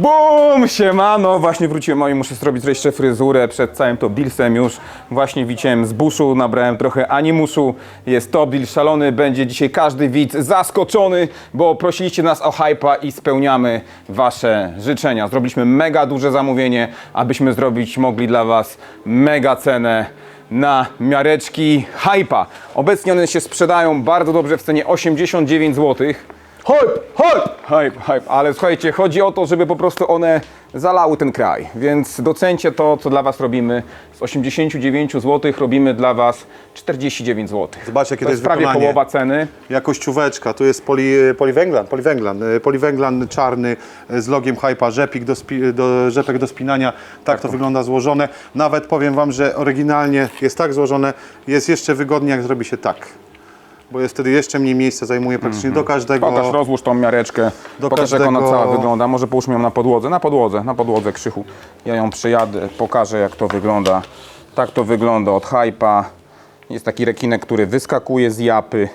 Bum! Siemano! Właśnie wróciłem, oj, muszę zrobić jeszcze fryzurę przed całym Top Dealsem już. Właśnie wiciałem z buszu, nabrałem trochę animuszu. Jest Top Deal szalony, będzie dzisiaj każdy widz zaskoczony, bo prosiliście nas o hypa i spełniamy wasze życzenia. Zrobiliśmy mega duże zamówienie, abyśmy zrobić mogli dla was mega cenę na miareczki hypa. Obecnie one się sprzedają bardzo dobrze w cenie 89 zł. Hype, hype, hype, hype, ale słuchajcie, chodzi o to, żeby po prostu one zalały ten kraj, więc docencie to, co dla Was robimy. Z 89 zł robimy dla Was 49 zł. Zobaczcie, jakie to to jest jest prawie wykonanie. połowa ceny. Jakościóweczka, tu jest poli, poliwęglan, poliwęglan, y, poliwęglan czarny y, z logiem Hypa, rzepik do, spi, do, rzepek do spinania, tak to wygląda złożone. Nawet powiem Wam, że oryginalnie jest tak złożone, jest jeszcze wygodniej jak zrobi się tak. Bo jest wtedy jeszcze mniej miejsca, zajmuje praktycznie do każdego. Pokaż, rozłóż tą miareczkę, Do pokaż jak ona każdego- cała wygląda. Może połóżmy ją na podłodze, na podłodze, na podłodze krzychu. Ja ją przyjadę, pokażę jak to wygląda. Tak to wygląda od hypa. Jest taki rekinek, który wyskakuje z japy.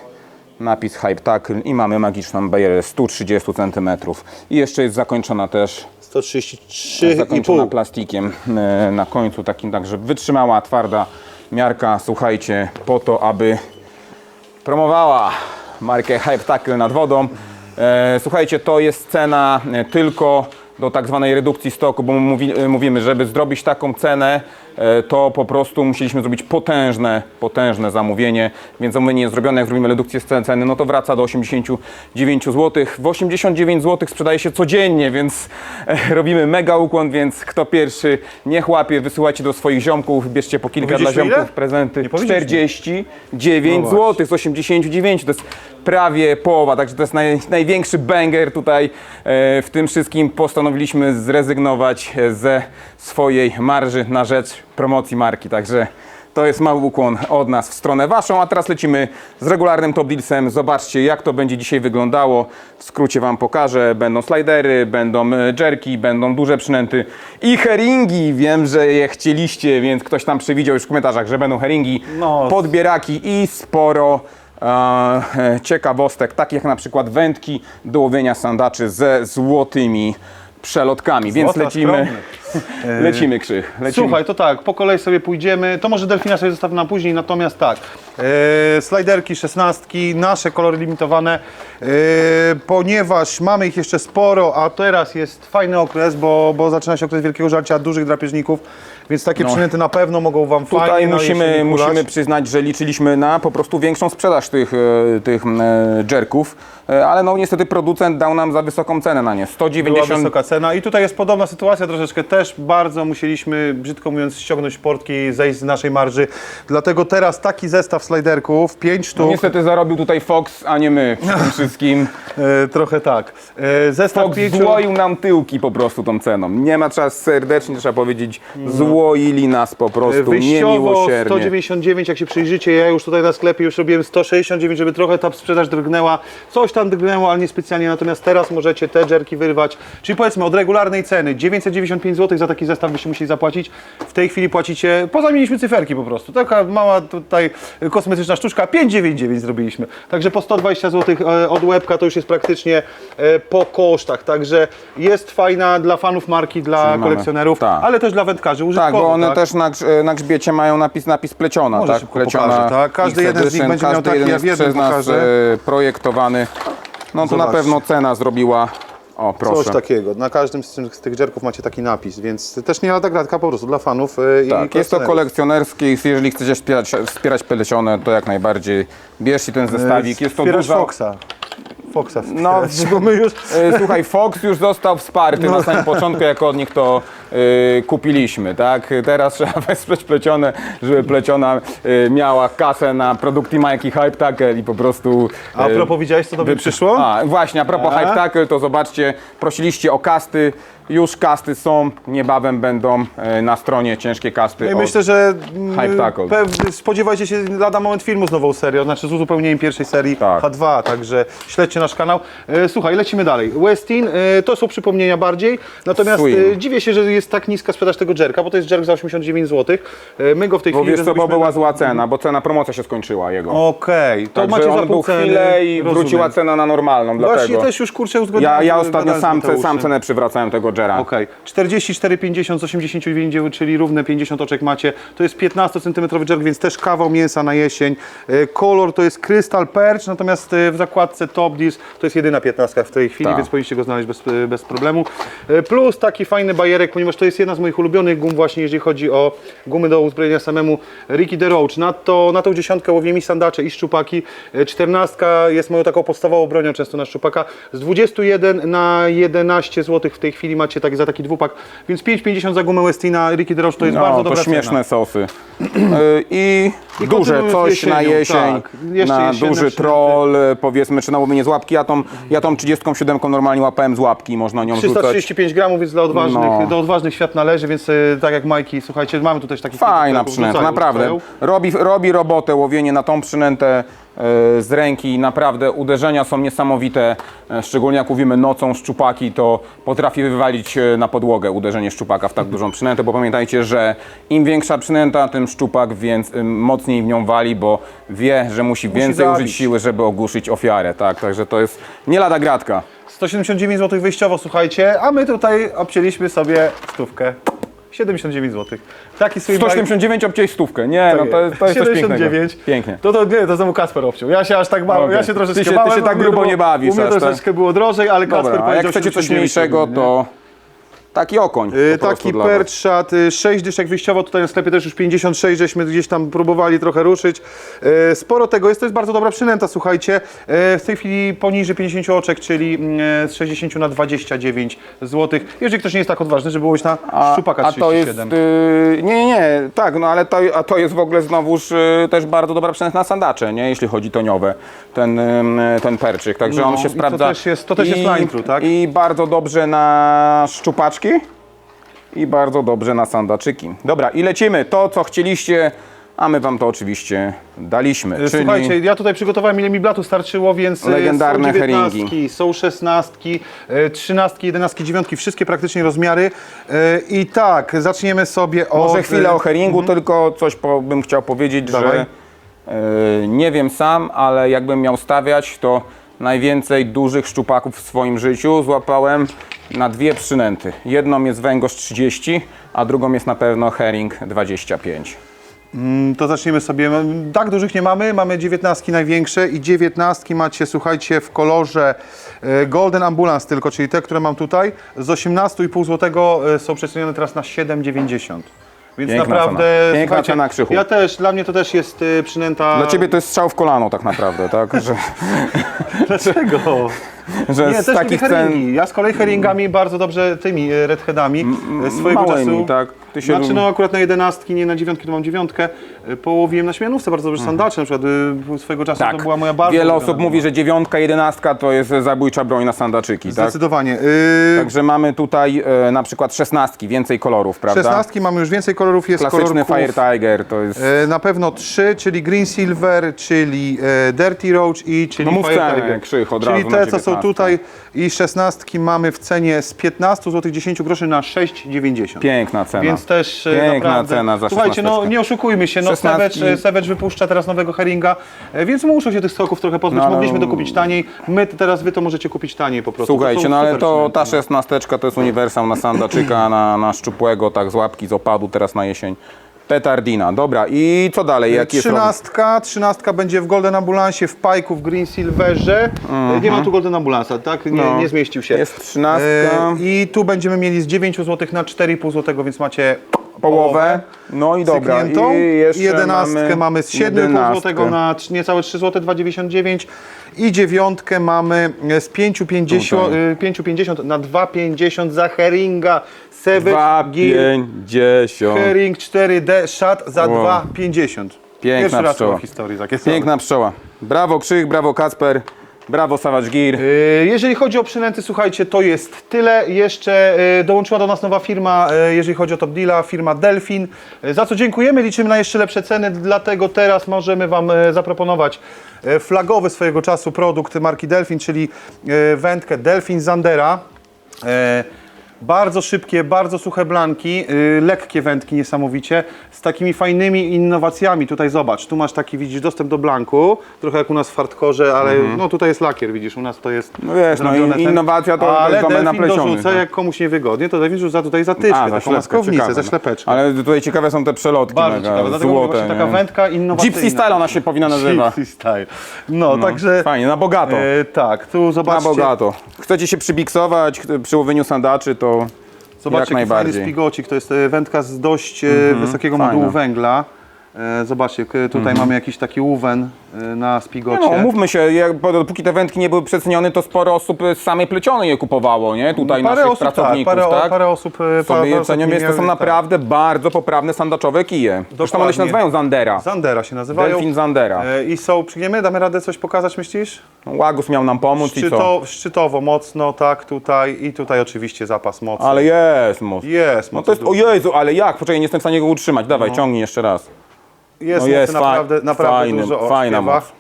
Napis Hype Tackle i mamy magiczną barierę 130 cm. I jeszcze jest zakończona też zakończona 133,5. plastikiem e, na końcu, takim także wytrzymała, twarda miarka, słuchajcie, po to, aby promowała markę Hype Tackle nad wodą. E, słuchajcie, to jest cena e, tylko do tak zwanej redukcji stoku, bo mówi, e, mówimy, żeby zrobić taką cenę, to po prostu musieliśmy zrobić potężne, potężne zamówienie, więc zamówienie jest zrobione, jak zrobimy redukcję ceny, no to wraca do 89 zł. W 89 zł sprzedaje się codziennie, więc e, robimy mega ukłon, więc kto pierwszy niech łapie, wysyłajcie do swoich ziomków, bierzcie po kilka dla ziomków ile? prezenty. Nie powiedzieliśmy. 49 No zł z 89, to jest prawie połowa, także to jest naj, największy banger tutaj e, w tym wszystkim. Postanowiliśmy zrezygnować e, ze swojej marży na rzecz promocji marki, także to jest mały ukłon od nas w stronę waszą, a teraz lecimy z regularnym Top Dealsem. Zobaczcie jak to będzie dzisiaj wyglądało. W skrócie wam pokażę. Będą slidery, będą e, jerki, będą duże przynęty i heringi. Wiem, że je chcieliście, więc ktoś tam przewidział już w komentarzach, że będą heringi, No. podbieraki i sporo e, ciekawostek, takich jak na przykład wędki do łowienia sandaczy ze złotymi przelotkami. Więc Złota, lecimy, skromny. lecimy Krzych. Lecimy. Słuchaj, to tak, po kolei sobie pójdziemy. To może delfina sobie zostawmy na później, natomiast tak. E, slajderki, szesnastki, nasze kolory limitowane, e, ponieważ mamy ich jeszcze sporo, a teraz jest fajny okres, bo, bo zaczyna się okres wielkiego żarcia dużych drapieżników, więc takie No. przynęty na pewno mogą Wam Tutaj fajnie musimy, musimy przyznać, że liczyliśmy na po prostu większą sprzedaż tych, e, tych e, jerków, e, ale no niestety producent dał nam za wysoką cenę na nie. Była 190 wysoka cena i tutaj jest podobna sytuacja troszeczkę też bardzo musieliśmy, brzydko mówiąc, ściągnąć portki, zejść z naszej marży. Dlatego teraz taki zestaw slajderków, 5 sztuk. No Niestety zarobił tutaj Fox, a nie my w tym wszystkim. Trochę tak. Zestaw Fox pięciu... złoił nam tyłki po prostu tą ceną. Nie ma trzeba serdecznie, trzeba powiedzieć, złoili nas po prostu. Wyjściowo niemiłosiernie. 199, jak się przyjrzycie, ja już tutaj na sklepie już robiłem 169, żeby trochę ta sprzedaż drgnęła. Coś tam drgnęło, ale niespecjalnie, natomiast teraz możecie te dżerki wyrwać. Czyli powiedzmy od regularnej ceny 995 zł za taki zestaw byście musieli zapłacić. W tej chwili płacicie, pozamieniliśmy cyferki po prostu. Taka mała tutaj kosmetyczna sztuczka, 599 zrobiliśmy. Także po 120 zł e, od łebka to już jest praktycznie e, po kosztach. Także jest fajna dla fanów marki, dla Czyli mamy- kolekcjonerów, tak. ale też dla wędkarzy Tak, bo one tak? też na, grz- na grzbiecie mają napis, napis pleciona, Może tak? szybko pokażę, tak? Każdy X jeden z nich Edition, będzie miał każdy taki, jeden ja jest w jednym przez nas pokażę. e, projektowany. No to na Zobaczcie. pewno cena zrobiła, o proszę. Coś takiego. Na każdym z, tych- z tych dżerków macie taki napis, więc też nie lada gratka po prostu dla fanów yy, i Tak, jest to kolekcjonerów. kolekcjonerskie i jeżeli chcecie wspierać, wspierać plecione, to jak najbardziej bierzcie ten zestawik. Jest to Wspierasz duża... Foxa. Foxa No, wspierać, bo my już... E, Słuchaj, Fox już został wsparty No. na samym początku, jak od nich to e, kupiliśmy, tak? Teraz trzeba wesprzeć plecione, żeby pleciona e, miała kasę na produkty marki Hype Tackle i po prostu... A propos, widziałeś co do mnie wyprzy- przyszło? A, właśnie, a propos A? Hype Tackle, to zobaczcie, prosiliście o kasty, już kasty są, niebawem będą e, na stronie ciężkie kasty. No I od- myślę, że mm, Hype Tackle. pew- spodziewajcie się lada moment filmu z nową serią, znaczy z uzupełnieniem pierwszej serii Tak. H2, także śledźcie nasz kanał. E, słuchaj, lecimy dalej. Westin, e, to są przypomnienia bardziej, natomiast Swing. e, dziwię się, że jest tak niska sprzedaż tego jerka, bo to jest jerk za 89 zł. E, my go w tej Bo chwili... wiesz co, bo zrobiliśmy była zła cena, bo cena promocja się skończyła jego. Okej, to Także macie za on pół był ceny. chwilę i rozumiem. wróciła cena na normalną, Właśnie dlatego. też już kurczę uzgodniłem. Ja, ja ostatnio sam, sam cenę przywracałem tego Jera. Okej, 44,50 z 89, czyli równe 50 oczek macie. To jest 15 cm jerk, więc też kawał mięsa na jesień. E, Kolor to jest Crystal Perch, natomiast e, w zakładce Top Deals to jest jedyna 15 w tej chwili, Tak. więc powinniście go znaleźć bez, e, bez problemu. E, Plus taki fajny bajerek, ponieważ to jest jedna z moich ulubionych gum właśnie, jeżeli chodzi o gumy do uzbrojenia samemu Ricky the Roach. Na, to, na tą dziesiątkę łowię mi sandacze i szczupaki. E, 14 jest moją taką podstawową bronią często na szczupaka. Z 21 na 11 zł w tej chwili macie taki, za taki dwupak, więc 5,50 za gumę Westina Ricky Roach to jest bardzo No, to dobra śmieszne cena. sosy. Y, I, I duże kontynuując coś na jesienią, jesień, tak. Jeszcze na jesienne duży przynęty. troll, y, powiedzmy, czy na łowienie z łapki. Ja tą, ja tą 37 normalnie łapałem z łapki, można nią rzucać. 335 gramów, więc dla odważnych, No. do odważnych świat należy, więc e, tak jak Majki, słuchajcie, mamy tu też taki Fajna przynęta, naprawdę. Robi, robi robotę, łowienie na tą przynętę z ręki, naprawdę uderzenia są niesamowite, e, szczególnie jak łowimy nocą szczupaki, to potrafi wywalić e, na podłogę uderzenie szczupaka w tak dużą przynętę, bo pamiętajcie, że im większa przynęta, tym szczupak więc ym, mocniej w nią wali, bo wie, że musi więcej zabić. użyć siły, żeby ogłuszyć ofiarę, tak, także to jest nie lada gratka. 179 zł wyjściowo, słuchajcie, a my tutaj obcięliśmy sobie stówkę. 79 zł. Taki swój 179 obcięć stówkę, nie, no to, jest- to jest coś pięknego. 79. Pięknie. To, to nie, to znowu Kasper obciął. Ja się aż tak Okej. ja się troszeczkę Ty się- ty bałem, się tak u mnie grubo było- nie bawisz U mnie aż, tak? troszeczkę było drożej, ale Kasper Dobra, a powiedział jak chcecie coś 79 mniejszego, nie? to taki okoń. Y, Taki perczat, 6 dyszek wyjściowo, tutaj na sklepie też już 56, żeśmy gdzieś tam próbowali trochę ruszyć. Y, Sporo tego jest, to jest bardzo dobra przynęta, słuchajcie. Y, W tej chwili poniżej 50 oczek, czyli mm, z 60 na 29 zł. Jeżeli ktoś nie jest tak odważny, żeby łowić na szczupaka a to jest. 37. y, nie, nie, tak, no ale to, a to jest w ogóle znowuż y, też bardzo dobra przynęta na sandacze, nie? Jeśli chodzi toniowe, ten, ten perczyk. Także No, on i się to sprawdza. też jest- to też jest line through, tak? I bardzo dobrze na szczupaczki i bardzo dobrze na sandaczyki. Dobra, i lecimy. To, co chcieliście, a my wam to oczywiście daliśmy. Y, Czyli Słuchajcie, ja tutaj przygotowałem ile mi blatu starczyło, więc y, Legendarne są heringi. są szesnastki, y, trzynastki, jedenastki, dziewiątki, wszystkie praktycznie rozmiary. I tak, zaczniemy sobie od... Może chwilę o heringu, Mhm. tylko coś po, bym chciał powiedzieć, Dawaj. że e, nie wiem sam, ale jakbym miał stawiać, to najwięcej dużych szczupaków w swoim życiu złapałem na dwie przynęty. Jedną jest węgorz 30, a drugą jest na pewno herring 25. Mm, To zaczniemy sobie. mm, Tak dużych nie mamy, mamy dziewiętnastki największe i dziewiętnastki macie, słuchajcie, w kolorze e, Golden Ambulance tylko, czyli te, które mam tutaj. Z 18,5 zł e, są przecenione teraz na 7,90. Więc Piękna naprawdę. cena. Piękna słuchajcie, cena, Krzychu. Ja też, dla mnie to też jest e, przynęta. Dla ciebie to jest strzał w kolano tak naprawdę, tak? Że, Dlaczego? że Nie, z też takich takich cen heringi. Ja z kolei heringami bardzo dobrze tymi e, redheadami e, swojego małymi, czasu. tak? Ty się Znaczy no akurat na jedenastki, nie na dziewiątki, to mam dziewiątkę. E, Połowiłem na śmianówce bardzo dobrze sandacze, na przykład e, swojego czasu to była moja bardzo Tak. Wiele ulubiona osób mówi, że dziewiątka, jedenastka to jest zabójcza broń na sandaczyki, tak? Zdecydowanie. Yy, Także mamy tutaj e, na przykład szesnastki, więcej kolorów, prawda? Szesnastki mamy już więcej kolorów, jest Klasyczny kolor Fire Tiger to jest... E, Na pewno trzy, czyli Green Silver, czyli Dirty Roach i czyli No Fire cenę, Tiger. Krzych, od Czyli razu te, co są 19. tutaj i szesnastki mamy w cenie z 15 zł 10 groszy na 6,90. Piękna cena. Więc też e, Piękna naprawdę... cena za Słuchajcie, no nie oszukujmy się, no Szesnastki- Savage, Savage wypuszcza teraz nowego heringa, e, więc muszą się tych stoków trochę pozbyć. No, ale- Mogliśmy to kupić taniej, my teraz wy to możecie kupić taniej po prostu. Słuchajcie, no ale to ta no. szesnasteczka to jest uniwersal na sandaczyka, na, na szczupłego, tak z łapki, z opadu teraz na jesień. Petardina, dobra i co dalej? Jaki jest? Trzynastka, trzynastka będzie w Golden Ambulancie, w Pajku, w Green Silverze. E, Nie ma tu Golden Ambulansa, tak? Nie, Mhm. No. nie zmieścił się. Jest trzynastka. E, I tu będziemy mieli z 9 zł na 4,5 zł, więc macie Połowę. No i dobra. cykniętą. I jeszcze jedenastkę mamy, mamy z 7,5 jedenastkę. zł na niecałe 3 zł 2,99 i dziewiątkę mamy z 5,50 Tutaj. y, 5,50 na 2,50 za heringa Savage Gear 2,50. Herring 4D Shot za Wow. 2,50. Piękna Pierwszy raz pszczoła. w historii takie. Piękna pszczoła. Brawo Krzyk, brawo Kacper. Brawo Savage Gear. E, Jeżeli chodzi o przynęty, słuchajcie, to jest tyle. Jeszcze e, dołączyła do nas nowa firma, e, jeżeli chodzi o Top Deala, firma Delfin, za co dziękujemy, liczymy na jeszcze lepsze ceny, dlatego teraz możemy Wam zaproponować flagowy swojego czasu produkt marki Delfin, czyli wędkę Delfin Zandera. Bardzo szybkie, bardzo suche blanki, y, lekkie wędki niesamowicie, z takimi fajnymi innowacjami. Tutaj zobacz, tu masz taki, widzisz, dostęp do blanku, trochę jak u nas w hardkorze, ale no tutaj jest lakier, widzisz, u nas to jest No wiesz, no zrobione innowacja to ale jest domen delfin napleciony, dorzuca, tak. jak komuś niewygodnie, to delfin rzuca tutaj zatyczkę, taką maskownicę, ciekawe, ze no. ślepeczką. Ale tutaj ciekawe są te przelotki Bardzo mega, ciekawe, dlatego mówię, złote. właśnie taka nie? wędka innowacyjna. Gypsy Style ona się powinna nazywa. Gypsy style. No, także... Fajnie, na bogato. E, tak, tu Na zobaczcie. bogato. Chcecie się przybiksować ch- przy łowieniu sandaczy, to Zobaczcie, jak jaki fajny spigocik. To jest e, wędka z dość e, wysokiego fajne. modułu węgla. E, Zobaczcie, k- tutaj mamy jakiś taki uwen e, na spigocie. No, umówmy się, jak, bo dopóki te wędki nie były przecenione, to sporo osób z samej plecionej je kupowało, nie? Tutaj parę naszych tak, pracowników, parę, tak? parę osób e, Sobie parę je osób cenią, nie więc to są miały- naprawdę bardzo poprawne sandaczowe kije. Zresztą one się Dokładnie. nazywają Zandera. Tak. Zandera się nazywają. Delfin Zandera. E, I są, przyjmiemy, damy radę coś pokazać, myślisz? Łagus miał nam pomóc i co? Szczyto, szczytowo mocno, tak, tutaj i tutaj oczywiście zapas mocny. Ale jest moc. Jest No to jest, o Jezu, ale jak? Poczekaj, nie jestem w stanie go utrzymać. Dawaj, ciągnij jeszcze raz. Jest, no jest, naprawdę, naprawdę fajny, dużo. O, fajna śpiewa. moc.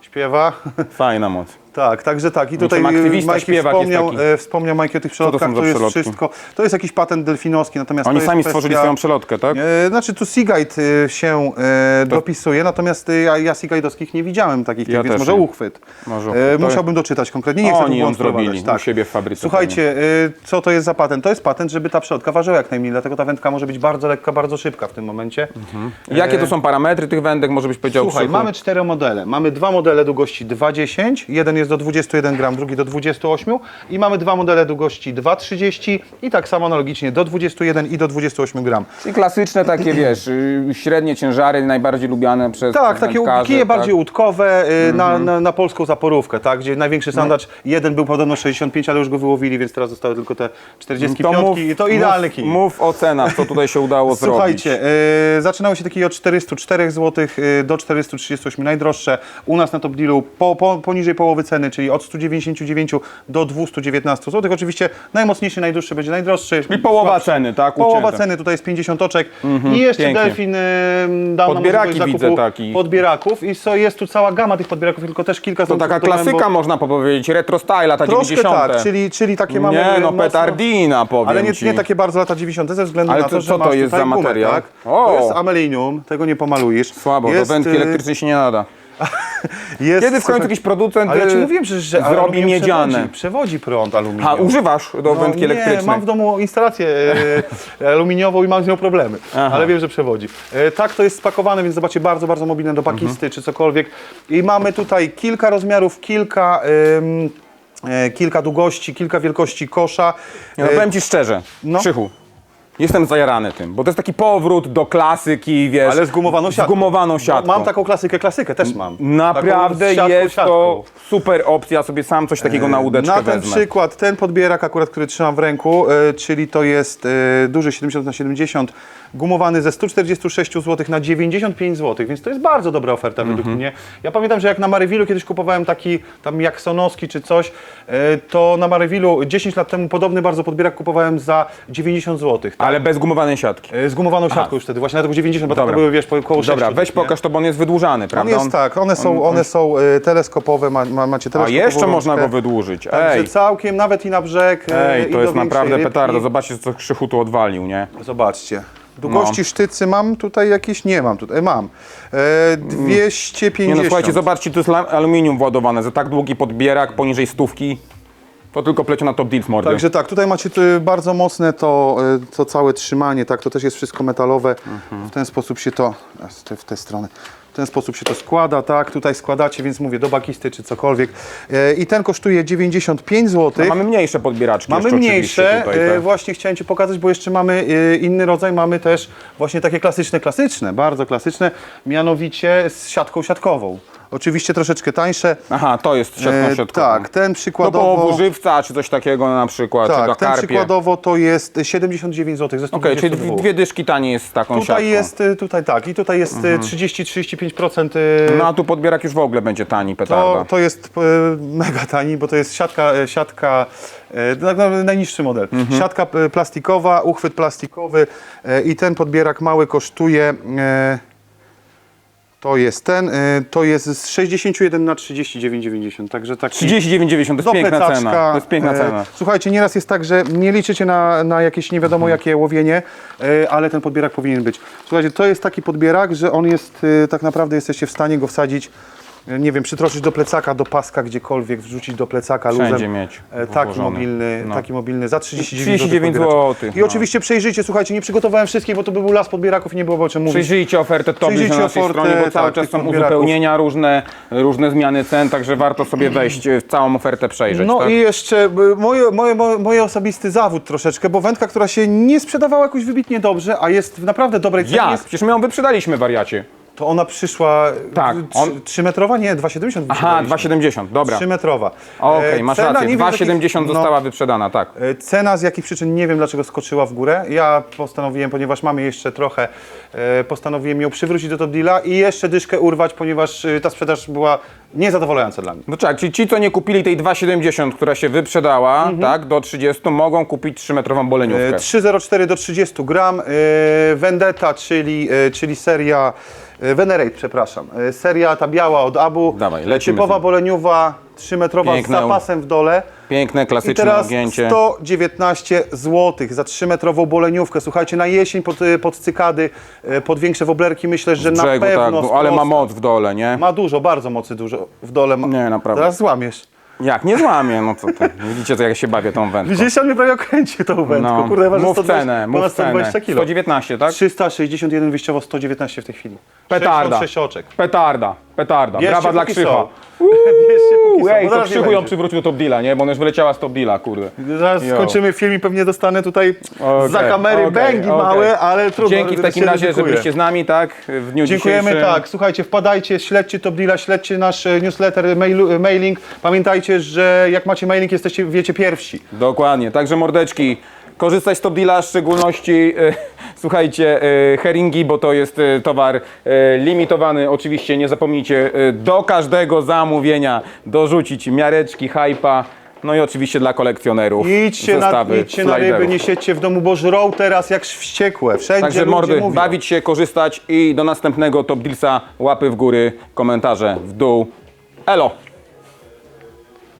Śpiewa. Fajna moc. Tak, także tak. I tutaj Niczym aktywista Majki śpiewak jest wspomniał, taki. e, wspomniał Majki o tych przelotkach, są to, jest przelotki? wszystko. To jest jakiś patent delfinowski, natomiast Oni to jest sami kwestia, stworzyli swoją przelotkę, tak? E, znaczy tu Seaguide e, się e, dopisuje, natomiast e, ja, ja Seaguide'owskich nie widziałem takich, Ja więc też może nie. uchwyt. Może E, uchwyt. To musiałbym doczytać konkretnie, nie chcę tu Oni ją błąd zrobili wprowadzać, tak. u siebie w fabryce. Słuchajcie, e, co to jest za patent? To jest patent, żeby ta przelotka ważyła jak najmniej, dlatego ta wędka może być bardzo lekka, bardzo szybka w tym momencie. Jakie to są parametry tych wędek? Może byś powiedział Słuchaj, Krzychu? mamy cztery modele. Mamy dwa modele długości 2,10, jeden jest do 21 gram, drugi do 28 i mamy dwa modele długości 2,30 i tak samo analogicznie do 21 i do 28 gram. Czyli klasyczne takie, wiesz, y, średnie ciężary, najbardziej lubiane przez Tak, takie kije tak? bardziej łódkowe y, na, na, na polską zaporówkę, tak? Gdzie największy sandacz, jeden był podobno 65, ale już go wyłowili, więc teraz zostały tylko te 45 i to idealny mów, kij. Mów o cenach, co tutaj się udało zrobić. Słuchajcie, y, zaczynały się takie od 404 zł y, do 438 najdroższe. U nas na Top Dealu po, po, poniżej połowy ceny, czyli od 199 do 219 zł. Oczywiście najmocniejszy, najdłuższy będzie najdroższy. I połowa Słabszy. ceny, tak? Połowa Ucięte. ceny tutaj jest 50 oczek. I jeszcze pięknie. Delfin y, dał nam Podbieraki możliwość widzę taki. podbieraków i so, jest tu cała gama tych podbieraków, tylko też kilka To są taka klasyka, bo- można powiedzieć, retro style, lata Troszkę 90. tak, czyli, czyli takie mamy Nie, no mocno- petardina powiem ale nie, ci. nie takie bardzo lata 90. ze względu Ale na to to, że co to jest za gumę, materiał? Tak? O! To jest amelinium, tego nie pomalujesz. Słabo, jest, do wędki y, elektrycznej się nie nada. Jest, Kiedy w końcu jakiś producent Ale ja ci y, mówiłem, że, że zrobi aluminium miedziane? Przewodzi, przewodzi prąd aluminium. A, używasz do No wędki nie, elektrycznej? mam w domu instalację e, aluminiową i mam z nią problemy, Aha. ale wiem, że przewodzi. E, tak to jest spakowane, więc zobaczcie, bardzo, bardzo mobilne do pakisty czy cokolwiek. I mamy tutaj kilka rozmiarów, kilka... e, Kilka długości, kilka wielkości kosza. Ja, no, powiem ci szczerze, no. Krzychu, jestem zajarany tym, bo to jest taki powrót do klasyki, wiesz, Ale z gumowaną siatką. Gumowaną siatką. Mam taką klasykę, klasykę też mam. Naprawdę Taką z siatką, jest siatką. to super opcja, sobie sam coś takiego na łódeczkę Na ten wezmę. przykład, ten podbierak akurat, który trzymam w ręku, e, czyli to jest e, duży 70 na 70 gumowany ze 146 zł na 95 zł, więc to jest bardzo dobra oferta według Mhm. mnie. Ja pamiętam, że jak na Marywilu kiedyś kupowałem taki tam Jaksonowski czy coś, e, to na Marywilu 10 lat temu podobny bardzo podbierak kupowałem za 90 zł. Tak? Ale bez gumowanej siatki. E, Z gumowaną siatką już wtedy, właśnie dlatego 90, bo Dobra. były, wiesz, po koło 6 Dobra, weź pokaż to, bo on jest wydłużany, On prawda? jest tak, one są, one są e, teleskopowe, ma, ma, macie A teleskopową jeszcze można rączkę. go wydłużyć. Także Ej, całkiem, nawet i na brzeg. e, ej, i to jest większej naprawdę rybki. petardo. Zobaczcie, co Krzychu tu odwalił, nie? Zobaczcie. Długości No. sztycy mam tutaj jakieś? Nie mam tutaj. Mam. E, 250. Nie no, słuchajcie, zobaczcie, to jest la- aluminium władowane. Za tak długi podbierak, poniżej stówki, to tylko pleciona top deal z mordy. Także tak, tutaj macie tu bardzo mocne to, e, to całe trzymanie, tak, to też jest wszystko metalowe. W ten sposób się to, w tę- w stronę, w ten sposób się to składa, tak, tutaj składacie, więc mówię, do bakisty czy cokolwiek. E, I ten kosztuje 95 zł. No, mamy mniejsze podbieraczki Mamy mniejsze, tutaj, e, tak. właśnie chciałem Ci pokazać, bo jeszcze mamy e, inny rodzaj, mamy też właśnie takie klasyczne, klasyczne, bardzo klasyczne, mianowicie z siatką siatkową. Oczywiście troszeczkę tańsze. Aha, to jest siatką E, środkową. tak, ten Do przykładowo... połowu żywca, czy coś takiego na przykład, czy do tak, ten karpie. przykładowo to jest 79 zł ze Okej, czyli 122. dwie dyszki taniej jest z taką Tutaj siatką. jest, y, tutaj tak, i tutaj jest y, 30-35%. y, No a tu podbierak już w ogóle będzie tani, petarda. To, to jest e, mega tani, bo to jest siatka, e, siatka e, tak naprawdę najniższy model. Mhm. Siatka e, plastikowa, uchwyt plastikowy e, i ten podbierak mały kosztuje. E, to jest ten, e, to jest z 61 na 39,90, także taki 39,90 to jest do piękna plecaczka. cena. To jest piękna E, cena. Słuchajcie, nieraz jest tak, że nie liczycie na, na jakieś nie wiadomo Mhm. jakie łowienie, e, ale ten podbierak powinien być. Słuchajcie, to jest taki podbierak, że on jest, e, tak naprawdę jesteście w stanie go wsadzić, nie wiem, przytroczyć do plecaka, do paska, gdziekolwiek, wrzucić do plecaka Wszędzie luzem. mieć E, Taki włożony. mobilny, No. taki mobilny za 39, 39 zł. I no. oczywiście przejrzyjcie, słuchajcie, nie przygotowałem wszystkich, bo to by był las podbieraków i nie byłoby o czym mówić. Przyjrzyjcie ofertę Tobis na Przyjrzyjcie naszej ofertę, stronie, bo cały tak, czas tych są podbieraków. uzupełnienia, różne, różne zmiany cen, także warto sobie wejść, e, całą ofertę przejrzeć. No tak? i jeszcze y, moje, moje, moje, moje osobisty zawód troszeczkę, bo wędka, która się nie sprzedawała jakoś wybitnie dobrze, a jest w naprawdę dobrej cenie, Jak? jest, Przecież my ją wyprzedaliśmy, wariacie. To ona przyszła Tak, on- trzy- 3 metrowa? Nie, 2,70 Aha, 2,70, dobra. 3 metrowa. Okej, E, masz cena, rację, nie wiem, z 2,70 jakich- została wyprzedana, tak. E, Cena z jakich przyczyn nie wiem dlaczego skoczyła w górę. Ja postanowiłem, ponieważ mamy jeszcze trochę, e, postanowiłem ją przywrócić do top deala i jeszcze dyszkę urwać, ponieważ ta sprzedaż była niezadowalająca dla mnie. No tak, czyli ci, co nie kupili tej 2,70, która się wyprzedała, tak, do 30, mogą kupić 3-metrową boleniówkę. E, 3,04 do 30 gram. Vendetta, czyli, czyli seria Venerate, przepraszam. E, Seria ta biała od Abu. Dawaj, lecimy Typowa nim. boleniuwa, 3-metrowa z Piękne. zapasem w dole. Piękne, I klasyczne teraz ogięcie. 119 zł za 3-metrową boleniówkę. Słuchajcie, na jesień pod, e, pod cykady, e, pod większe woblerki myślę, że na brzegu, pewno tak, bo, ale ma sprosta. moc w dole, nie? Ma dużo, bardzo mocy dużo w dole. Ma. Nie, naprawdę. Teraz złamiesz. Jak, nie złamię, no co ty. Widzicie, co jak się bawię tą wędką. Widzieliście, on mnie prawie okręcił tą wędką. No, Kurde, waży mów 120, cenę, ponad mów cenę. 120 kilo. 119, tak? 361 wyjściowo, 119 w tej chwili. Petarda. 66 oczek. Petarda, petarda. Bierzcie Brawa dla póki Krzycha. są. Bierzcie póki są, Ej, bo to zaraz nie Krzychu ją będzie. przywrócił do top deala, nie? Bo ona już wyleciała z top deala, kurde. Zaraz Jo. skończymy film i pewnie dostanę tutaj Okej, za kamery okej, bęgi okej. małe, ale trudno. Dzięki w takim się razie, że byliście z nami, tak? W dniu Dziękujemy, dzisiejszym. tak. Słuchajcie, wpadajcie, śledźcie Top Deala, śledźcie nasz e, newsletter, mailu, mailing. Pamiętajcie, że jak macie mailing, jesteście, wiecie, pierwsi. Dokładnie, także mordeczki, korzystać z top deala, w szczególności e, słuchajcie, e, heringi, bo to jest e, towar e, limitowany. Oczywiście nie zapomnijcie do każdego zamówienia dorzucić miareczki, hypa, no i oczywiście dla kolekcjonerów Idźcie, na, zestawy idźcie na ryby, nie siedźcie w domu, bo żrą teraz jak wściekłe. Wszędzie Także mordy, mówią. bawić się, korzystać i do następnego top dealsa łapy w góry, komentarze w dół. Elo!